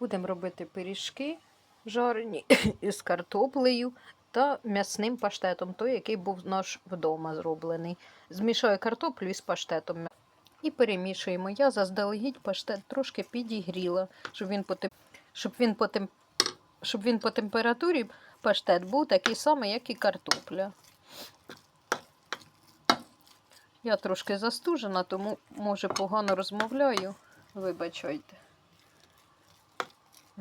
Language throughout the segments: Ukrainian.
Будемо робити пиріжки жарені із картоплею та м'ясним паштетом, той, який був наш вдома зроблений. Змішаю картоплю із паштетом і перемішуємо. Я заздалегідь паштет трошки підігріла, щоб він по, щоб він по, щоб він по температурі паштет був такий самий, як і картопля. Я трошки застужена, тому, може, погано розмовляю. Вибачайте.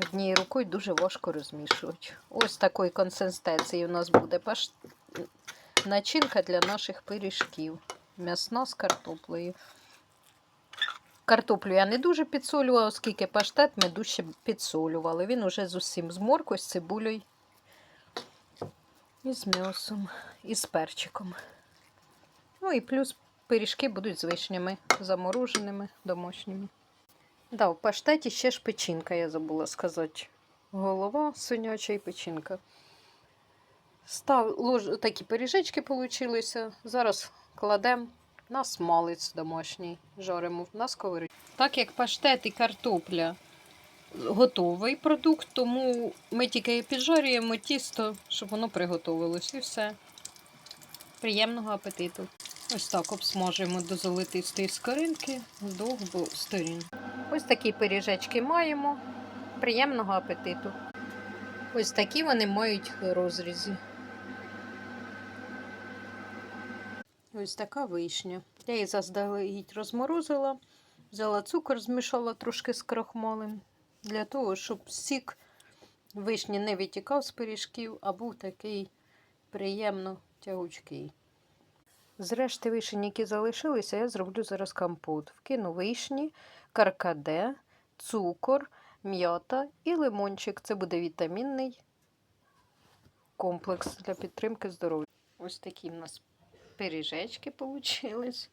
Однією рукою дуже важко розмішувати. Ось такої консистенції у нас буде паш... начинка для наших пиріжків. М'ясна з картоплею. Картоплю я не дуже підсолювала, оскільки паштет ми дуже підсолювали. Він уже з усім з моркою, з цибулею і з м'ясом, і з перчиком. Ну і плюс пиріжки будуть з вишнями, замороженими, домашніми. Да, в паштеті ще ж печінка, я забула сказати. Голова свиняча і печінка. Став, лож, такі пиріжечки получилися. Зараз кладемо на смалець домашній, жаримо на сковорідці. Так як паштет і картопля готовий продукт, тому ми тільки піджарюємо тісто, щоб воно приготовилось. І все. Приємного апетиту. Ось так обсмажуємо до золотистої скоринки з двох. Ось такі пиріжечки маємо. Приємного апетиту. Ось такі вони мають розрізи. Ось така вишня. Я її заздалегідь розморозила, взяла цукор, змішала трошки з крохмалем, для того, щоб сік вишні не витікав з пиріжків, а був такий приємно тягучкий. З решти вишень, які залишилися, я зроблю зараз компот. Вкину вишні, каркаде, цукор, м'ята і лимончик. Це буде вітамінний комплекс для підтримки здоров'я. Ось такі в нас пиріжечки получились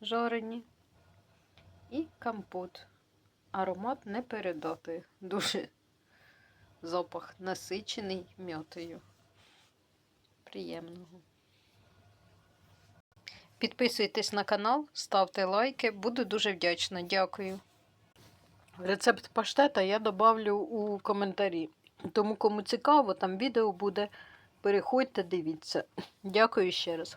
жарені. І компот. Аромат не передати. Дуже запах насичений м'ятою. Приємного. Підписуйтесь на канал, ставте лайки, буду дуже вдячна. Дякую. Рецепт паштета я добавлю у коментарі. Тому, кому цікаво, там відео буде. Переходьте, дивіться. Дякую ще раз.